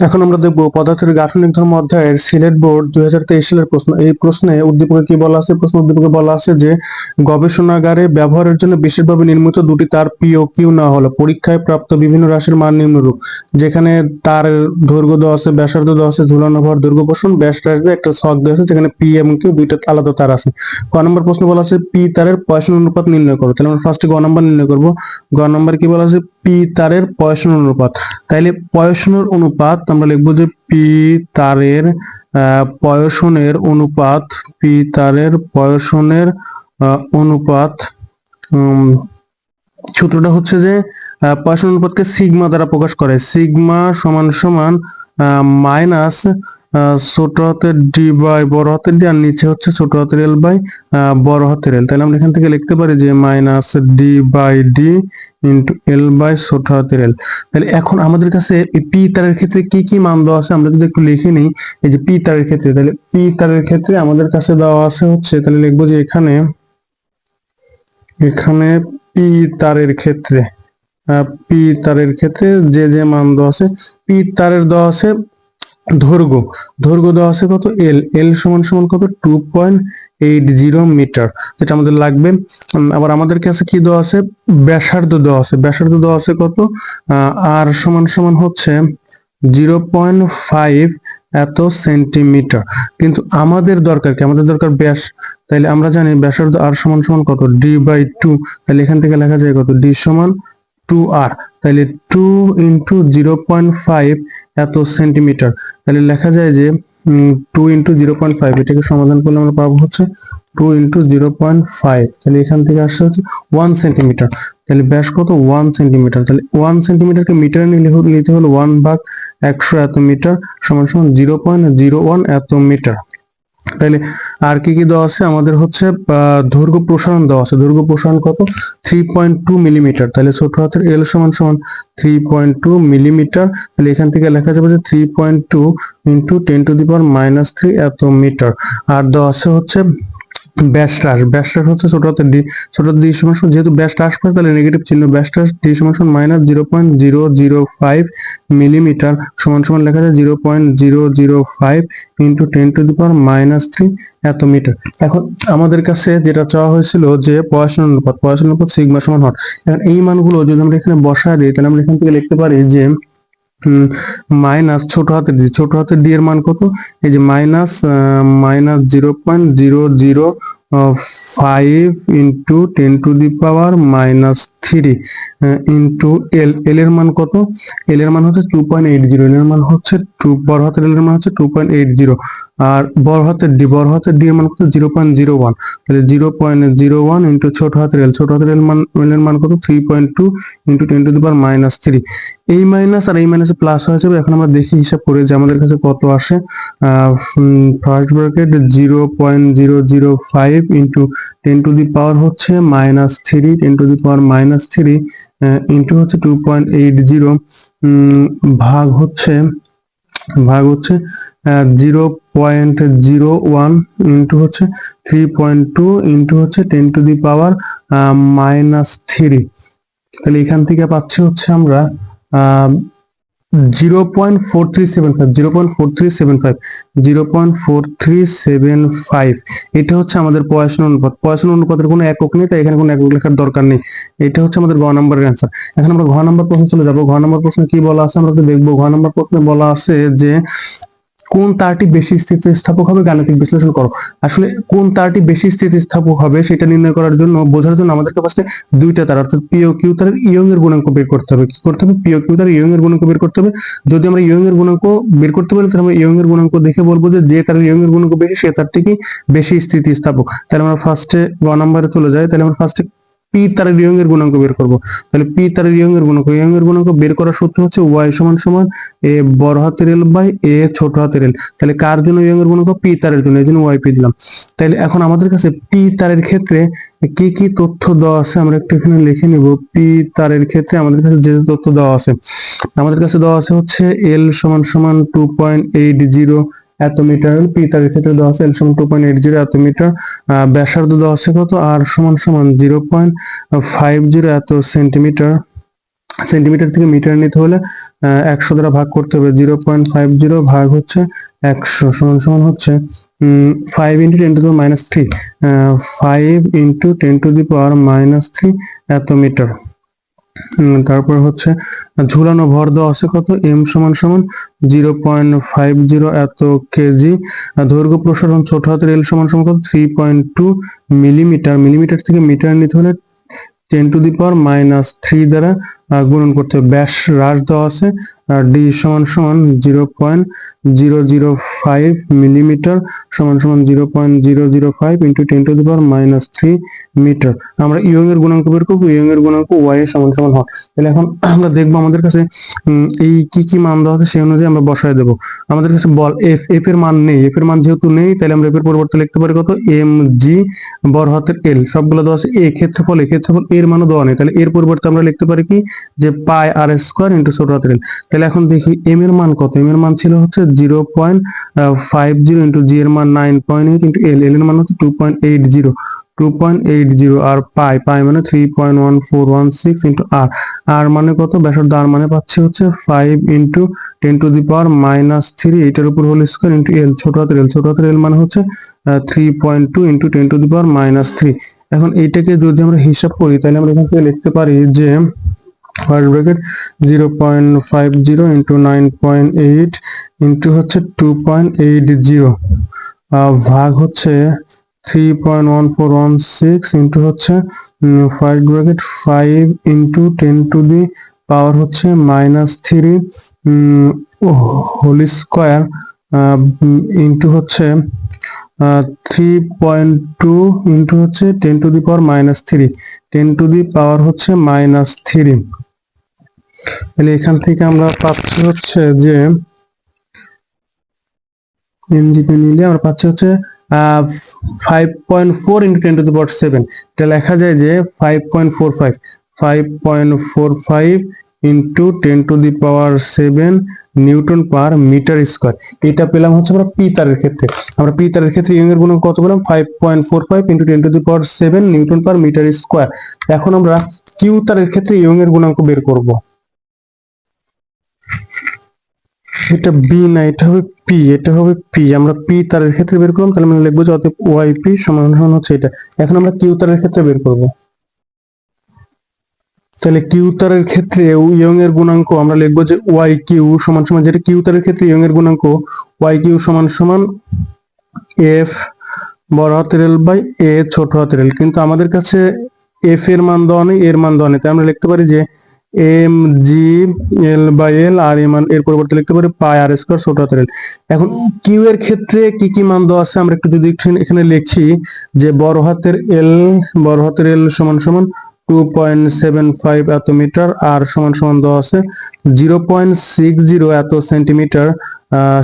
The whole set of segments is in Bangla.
এখন আমরা দেখব পদার্থের গাঠনিক ধর্ম অধ্যায়ের সিলেট বোর্ড দুই সালের প্রশ্ন। এই প্রশ্নে উদ্দীপকে কি বলা আছে? প্রশ্ন উদ্দীপকে বলা আছে যে, গবেষণাগারে ব্যবহারের জন্য বিশেষভাবে নির্মিত দুটি তার পি ও কিউ না হলো। পরীক্ষায় প্রাপ্ত বিভিন্ন রাশির মান নিম্নরূপ, যেখানে তার দৈর্ঘ্য দেওয়া আছে, ব্যাসার্ধ দেওয়া আছে, ঝুলানো ভর দৈর্ঘ্য পোষণ ব্যাস আসবে একটা ছক দেওয়া আছে, যেখানে পি এবং কিউ দুইটা আলাদা তার আছে। ক নম্বর প্রশ্ন বলা আছে, পি তারের পয়সন অনুপাত নির্ণয় করো। তাহলে আমরা ফার্স্টে গ নম্বর নির্ণয় করব। গ নম্বর কি বলা আছে? পি তারের পয়সন অনুপাত। তাইলে পয়সনের অনুপাত আমরা লিখব যে পি তারের পয়সনের অনুপাত পি তারের পয়সনের অনুপাত সূত্রটা হচ্ছে যে পয়সন অনুপাতকে সিগমা দ্বারা প্রকাশ করে। সিগমা সমান সমান মাইনাস ছোট হাতের ডি বাই বড় হাতের ডি আর নিচে হচ্ছে ছোট হাতের এল বাই বড় হাতের এল তাহলে আমরা এখান থেকে লিখতে পারি যে minus D by D into L by ছোট হাতের এল তাহলে এখন আমাদের কাছে পি তারের ক্ষেত্রে কি কি মান দেওয়া আছে আমরা যদি একটু লিখে নিই, এই যে পি তারের ক্ষেত্রে, তাহলে পি তারের ক্ষেত্রে আমাদের কাছে দেওয়া আছে হচ্ছে, তাহলে লিখব যে এখানে এখানে পি তারের ক্ষেত্রে। পি তারের ক্ষেত্রে যে যে মান দেওয়া আছে পি তারের দেওয়া আছে দৈর্ঘ্য দৈর্ঘ্য দেওয়া আছে কত? এল এল সমান সমান কত? Two point eight zero metre যেটা আমাদের লাগবে। আবার আমাদের কাছে কি দেওয়া আছে? ব্যাসার্ধ দেওয়া আছে। ব্যাসার্ধ দেওয়া আছে কত? আর সমান সমান হচ্ছে জিরো পয়েন্ট ফাইভ এত সেন্টিমিটার। কিন্তু আমাদের দরকার কি? আমাদের দরকার ব্যাস। তাইলে আমরা জানি ব্যাসার্ধ আর সমান সমান কত? ডি বাই টু তাহলে এখান থেকে লেখা যায় কত? ডি সমান টু আর তাহলে two into zero point five এত সেন্টিমিটার তাহলে লেখা যায় যে two into zero point five এটাকে সমাধান করলে আমরা পাবো হচ্ছে two into zero point five তাহলে এখান থেকে আসছে হচ্ছে ওয়ান সেন্টিমিটার তাহলে ব্যাস কত? ওয়ান সেন্টিমিটার তাহলে ওয়ান সেন্টিমিটারকে মিটারে নিতে হলো ওয়ান ভাগ একশো এত মিটার সমান সমান জিরো পয়েন্ট জিরো ওয়ান এত মিটার তাহলে আর কি কি দেওয়া আছে? আমাদের হচ্ছে দৈর্ঘ্য প্রসারণ দেওয়া আছে। দৈর্ঘ্য প্রসারণ কত? থ্রি পয়েন্ট টু মিলিমিটার তাহলে ছোট হাতের এল সমান সমান থ্রি পয়েন্ট টু মিলিমিটার তাহলে এখান থেকে লেখা যাবে যে three point two into ten to the power minus three এত মিটার আর দেওয়া আছে হচ্ছে ব্যাসটাস ব্যাসটাস হচ্ছে ছোট হাতের ডি ছোট হাতের ডি সমান যেহেতু ব্যাসটা আসবে তাহলে নেগেটিভ চিহ্ন ব্যাসটাস ডি সমান সমান minus zero point zero zero five millimetre সমান সমান লেখা যায় zero point zero zero five into ten to the power minus three এত মিটার এখন আমাদের কাছে যেটা চাওয়া হয়েছিল যে পয়সন অনুপাত পয়সন অনুপাত সিগমা সমান হট এখন এই মানগুলো যদি আমরা এখানে বসায় দিই, তাহলে আমরা এখান থেকে লিখতে পারি যে মাইনাস ছোট হাতের ডি ছোট হাতের ডি এর মান কত? এই যে minus minus zero point zero zero five into ten to the power minus three into L L এর মান কত? এল এর মান হচ্ছে two point eight zero L এর মান হচ্ছে টু বড় হাতের এল এর মান হচ্ছে টু পয়েন্ট এইট জিরো আর বড় হাতের ডি, বড় হাতের ডি এর মান কত? Zero point zero one. তাহলে zero point zero one into ছোট হাতের এল, ছোট হাতের এল মান এর মান কত? Three point two into ten to the power minus three. এই মাইনাস আর এই মাইনাস প্লাস হয়ে যাবে এখন আমরা দেখি হিসাব করে যে আমাদের কাছে কত আসে। First bracket zero point zero zero five into ten to the power হচ্ছে minus three, ten to the power minus three into হচ্ছে টু পয়েন্ট এইট জিরো। ভাগ হচ্ছে ভাগ হচ্ছে zero point zero one into হচ্ছে থ্রি পয়েন্ট টু ইন্টু হচ্ছে ten to the power minus three তাহলে এখান থেকে পাচ্ছি হচ্ছে আমরা zero point four three seven five zero point four three seven five zero point four three seven five এটা হচ্ছে আমাদের পয়সন অনুপাত। পয়সন অনুপাতের কোনো একক নেই, তাই এখানে কোনো একক লেখার দরকার নেই। এটা হচ্ছে আমাদের ঘ নম্বরের অ্যান্সার এখন আমরা ঘ নম্বর প্রশ্ন চলে যাব। ঘ নম্বর প্রশ্নে কি বলা আছে? আমরা তো দেখব, ঘ নম্বর প্রশ্নে বলা আছে যে কোন তারটি বেশি স্থিতিস্থাপক হবে, গাণিতিক বিশ্লেষণ করো। আসলে কোন তারটি বেশি স্থিতিস্থাপক হবে, সেটা নির্ণয় করার জন্য, বোঝার জন্য আমাদেরকে ফার্স্টে দুইটা তার, অর্থাৎ পিও কিউ তারের ইয়ং এর গুণাঙ্ক বের করতে হবে। কি করতে হবে? পিও কিউ তার ইয়ং এর গুণাঙ্ক বের করতে হবে। যদি আমরা ইয়ং এর গুণাঙ্ক বের করতে পারি, তাহলে আমরা ইয়ং এর গুণাঙ্ক দেখে বলব যে যে তার ইয়ং এর গুণাঙ্ক বেশি, সে তার থেকে বেশি স্থিতিস্থাপক। তাহলে আমরা ফার্স্টে গ নম্বরে চলে যাই। তাহলে আমরা ফার্স্টে পি তার ইয়ং এর গুণাঙ্ক বের করব। তাহলে পি তার ইয়ং এর গুণাঙ্ক ইয়ং এর গুণাঙ্ক বের করার সূত্র হচ্ছে ওয়াই সমান সমান এ বড় হাতের এল বাই এ ছোট হাতের এল তাহলে কার জন্য ইয়ং এর গুণাঙ্ক? পি তারের জন্য, এই জন্য ওয়াই পি দিলাম। তাহলে এখন আমাদের কাছে পি তারের ক্ষেত্রে কি কি তথ্য দেওয়া আছে আমরা একটু এখানে লিখে নিব। পি তারের ক্ষেত্রে আমাদের কাছে যে তথ্য দেওয়া আছে, আমাদের কাছে দেওয়া আছে হচ্ছে এল সমান সমান টু পয়েন্ট এইট জিরো এত মিটার পি তারের ক্ষেত্রে দেওয়া আছে এল সমান টু পয়েন্ট এইট জিরো এত মিটার ব্যাসার্ধ দেওয়া আছে কত? আর সমান সমান জিরো পয়েন্ট ফাইভ জিরো এত সেন্টিমিটার সেন্টিমিটার থেকে মিটার নিতে হলে একশো দ্বারা ভাগ করতে হবে জিরো পয়েন্ট ফাইভ জিরো ভাগ হচ্ছে একশো, সমান সমান হচ্ছে five into ten to the minus three five into ten to the power minus three এত মিটার। তারপর হচ্ছে ঝুলানো ভর দেওয়া আছে কত? এম সমান সমান জিরো পয়েন্ট ফাইভ জিরো এত কেজি। দৈর্ঘ্য প্রসারণ ছোট হাতের এল সমান সমান কত? Three point two millimetre. Millimetre থেকে মিটার নিতে হলে ten to the power minus three দ্বারা গুণন করতে ব্যাস, হ্রাস দেওয়া আছে। ডি সমান সমান zero point zero zero five millimetre সমান সমান zero point zero zero five into ten to the power minus three metre আমরা ইয়ং এর গুণাঙ্ক বের করব ইয়ং এর গুণাঙ্ক ওয়াই এর সমান সমান হয়। তাহলে এখন আমরা দেখব আমাদের কাছে এই কি কি মান দেওয়া আছে সেই অনুযায়ী আমরা বসায় দেবো। আমাদের কাছে বল এফ এফ এর মান নেই। এফ এর মান যেহেতু নেই, তাহলে আমরা এফ এর পরিবর্তে লিখতে পারি কত? এম জি বড় হাতের এল সবগুলো দেওয়া আছে এ ক্ষেত্রফল এ ক্ষেত্রফল এর মানও দেওয়া নেই। তাহলে এর পরিবর্তে আমরা লিখতে পারি কি? যে পাই আর স্কোয়ার ইন্টু ছোট হাতের এল। তাহলে এখন দেখি এম এর মান কত? এম এর মান ছিল হচ্ছে zero point five zero into G এর মান nine point eight into L L এর মান হচ্ছে two point eight zero two point eight zero আর পাই পাই মানে three point one four one six into R R মানে কত? ব্যাসার্ধ আর মানে পাচ্ছি হচ্ছে five into ten to the power minus three এটার উপর হোল স্কোয়ার ইন্টু এল ছোট হাতের এল ছোট হাতের এল মানে হচ্ছে three point two into ten to the power minus three এখন এইটাকে যদি আমরা হিসাব করি, তাহলে আমরা এখান থেকে লিখতে পারি যে first bracket zero point five zero into nine point eight into হচ্ছে টু পয়েন্ট এইট জিরো ভাগ হচ্ছে three point one four one six into হচ্ছে first bracket five into ten to the power হচ্ছে minus three whole square into হচ্ছে থ্রি পয়েন্ট টু ইন্টু হচ্ছে ten to the power minus three ten to the power হচ্ছে মাইনাস থ্রি তাহলে এখান থেকে আমরা পাচ্ছি হচ্ছে যে এমজিতে নিলে আমরা পাচ্ছি হচ্ছে five point four into ten to the power seven এটা লেখা যায় যে five point four five five point four five into ten to the power seven newton per metre square এটা পেলাম হচ্ছে আমরা পি তারের ক্ষেত্রে। আমরা পি তারের ক্ষেত্রে ইয়ং এর কত পেলাম? Five point four five into ten to the power seven newton per metre square এখন আমরা কিউ তারের ক্ষেত্রে ইয়ং এর গুণাঙ্ক বের করব। এটা বি না, এটা হবে পি এটা হবে পি আমরা পি তারের ক্ষেত্রে বের করলাম, তাহলে আমরা লিখব যে অতএব ওয়াই পি সমান হচ্ছে এটা। এখন আমরা কিউ তারের ক্ষেত্রে বের করব। তাহলে কিউ তারের ক্ষেত্রে ইয়ং এর গুণাঙ্ক আমরা লিখব যে ওয়াই কিউ সমান সমান, যেটা কিউ তারের ক্ষেত্রে ইয়ং এর গুণাঙ্ক ওয়াই কিউ সমান সমান এফ বড় হাতের এল বাই এ ছোট হাতের এল কিন্তু আমাদের কাছে এফ এর মান দেওয়া নেই, এর মান দেওয়া নেই। তাই আমরা লিখতে পারি যে M G L by L আর এ মান, এর পরিবর্তে লিখতে পারি পাই আর স্কোয়ার ছোট হাতের এল এখন কিউ এর ক্ষেত্রে কি কি মান দেওয়া আছে? আমরা একটু যদি এখানে- এখানে লিখি যে বড় হাতের এল বড় হাতের এল সমান সমান টু পয়েন্ট সেভেন ফাইভ এত মিটার আর সমান সমান দেওয়া আছে জিরো পয়েন্ট সিক্স জিরো এত সেন্টিমিটার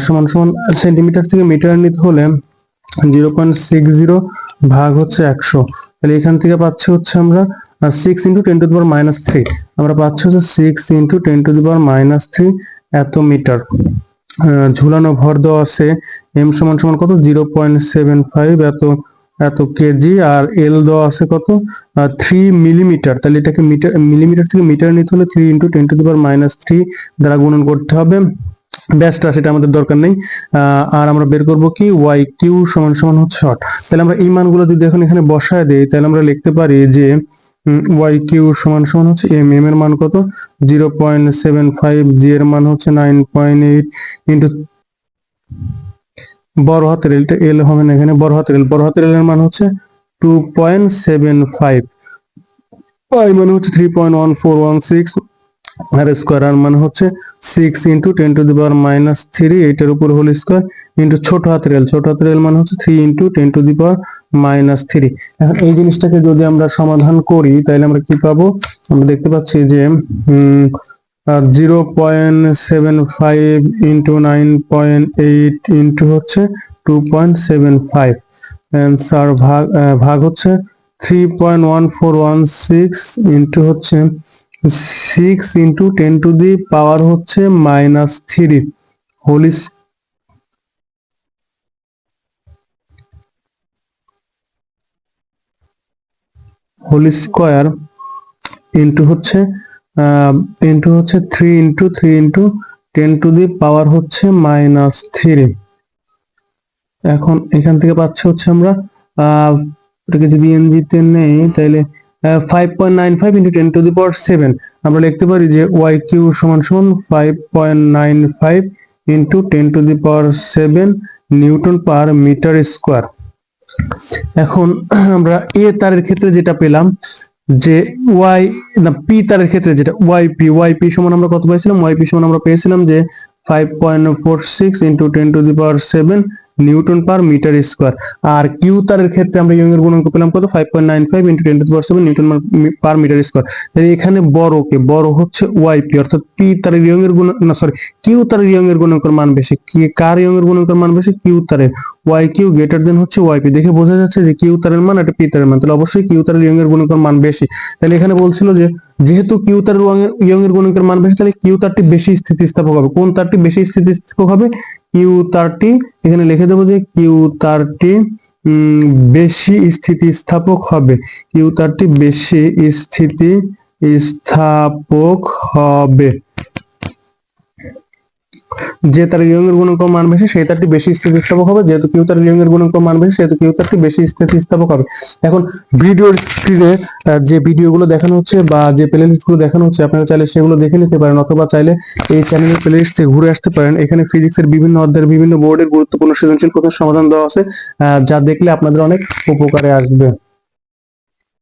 সমান সমান সেন্টিমিটার থেকে মিটার নিতে হলে জিরো পয়েন্ট সিক্স জিরো ভাগ হচ্ছে একশো। তাহলে এখান থেকে পাচ্ছি হচ্ছে আমরা six into ten to the power minus three আমরা পাচ্ছি হচ্ছে six into ten to the power minus three এত মিটার ঝুলানো ভর দেওয়া আছে এম সমান সমান কত? জিরো পয়েন্ট সেভেন ফাইভ এত এত কেজি আর এল দেওয়া আছে কত? থ্রি মিলিমিটার তাহলে এটাকে মিটার মিলিমিটার থেকে মিটার নিতে হলে three into ten to the power minus three দ্বারা গুণন করতে হবে। ব্যাসটা, সেটা আমাদের দরকার নেই। আর আমরা বের করব কি? ওয়াই কিউ সমান সমান হচ্ছে হট তাহলে আমরা এই মানগুলো যদি এখন এখানে বসায় দেই, তাহলে আমরা লিখতে পারি যে ওয়াই কিউ সমান সমান হচ্ছে এম এম এর মান কত? Zero point seven five G এর মান হচ্ছে নাইন পয়েন্ট এইট ইন্টু বড় হাতের এলটা এল হবে না এখানে বড় হাতের এল বড় হাতের এল এর মান হচ্ছে টু পয়েন্ট সেভেন ফাইভ আই মানে হচ্ছে three point one four one six R square R মানে হচ্ছে six into ten to the power minus three এইটার উপর হোল স্কোয়ার ইন্টু ছোট হাতের এল ছোট হাতের এল মানে হচ্ছে three into ten to the power minus three এখন এই জিনিসটাকে যদি আমরা সমাধান করি, তাহলে আমরা কি পাবো? আমরা দেখতে পাচ্ছি যে zero point seven five into nine point eight into হচ্ছে two point seven five. Answer ভাগ ভাগ হচ্ছে three point one four one six into হচ্ছে six into ten to the power হচ্ছে minus three, whole whole square into হচ্ছে ইন্টু হচ্ছে three into three into ten to the power হচ্ছে মাইনাস থ্রি এখন এখান থেকে পাচ্ছি হচ্ছে আমরা এটাকে যদি এনজিতে নেই তাহলে five point nine five into ten to the power seven আমরা লিখতে পারি যে ওয়াই কিউ সমান সমান five point nine five into ten to the power seven newton per metre square. এখন আমরা এ তারের ক্ষেত্রে যেটা পেলাম যে ওয়াই না পি তারের ক্ষেত্রে যেটা ওয়াই পি ওয়াই পি সমান আমরা কত পেয়েছিলাম ওয়াই পি সমান আমরা পেয়েছিলাম যে five point four six into ten to the power seven newton per metre square. R Q তারের ক্ষেত্রে আমরা ইয়ং এর গুণাঙ্ক পেলাম কত? Five point nine five into two power newton per metre square. এখানে বড় কে? বড় হচ্ছে ওয়াই পি অর্থাৎ পি তারের ইয়ং এর গুণ, না সরি কিউ তারের ইয়ং এর গুণাঙ্কের মান বেশি। কি কার ইয়ং এর গুণাঙ্কের মান বেশি? কিউ তারের। ওয়াই কিউ গ্রেটার দেন হচ্ছে ওয়াই পি দেখে বোঝা যাচ্ছে যে কিউ তারের মান একটা পি তারের মান। তাহলে অবশ্যই কিউ তারের ইয়ং এর গুণাঙ্কের মান বেশি। তাহলে এখানে বলছিল যে যেহেতু কিউ তার ইয়ং এর গুণকের মান বেশি, তাহলে কিউ তারটি বেশি স্থিতিস্থাপক হবে। কোন তারটি বেশি স্থিতিস্থাপক হবে? কিউ তারটি, এখানে লিখে দেবো যে কিউ তারটি বেশি স্থিতিস্থাপক হবে। কিউ তারটি বেশি স্থিতি স্থাপক হবে। যে তার ইয়ং এর গুণাঙ্ক মান বেশি সেই তারটি বেশি স্থিতিস্থাপক হবে। যেহেতু কিউ তার ইয়ং এর গুণাঙ্ক মান বেশি, সেহেতু কিউ তারটি বেশি স্থিতিস্থাপক হবে। এখন ভিডিওর স্ক্রিনে যে ভিডিওগুলো দেখানো হচ্ছে বা যে প্লেলিস্টগুলো দেখানো হচ্ছে, আপনারা চাইলে সেগুলো দেখে নিতে পারেন অথবা চাইলে এই চ্যানেলের প্লেলিস্ট ঘুরে আসতে পারেন। এখানে ফিজিক্সের বিভিন্ন অধ্যায়ের বিভিন্ন বোর্ডের গুরুত্বপূর্ণ সৃজনশীল প্রশ্নের সমাধান দেওয়া আছে যা দেখলে আপনাদের অনেক উপকারে আসবে।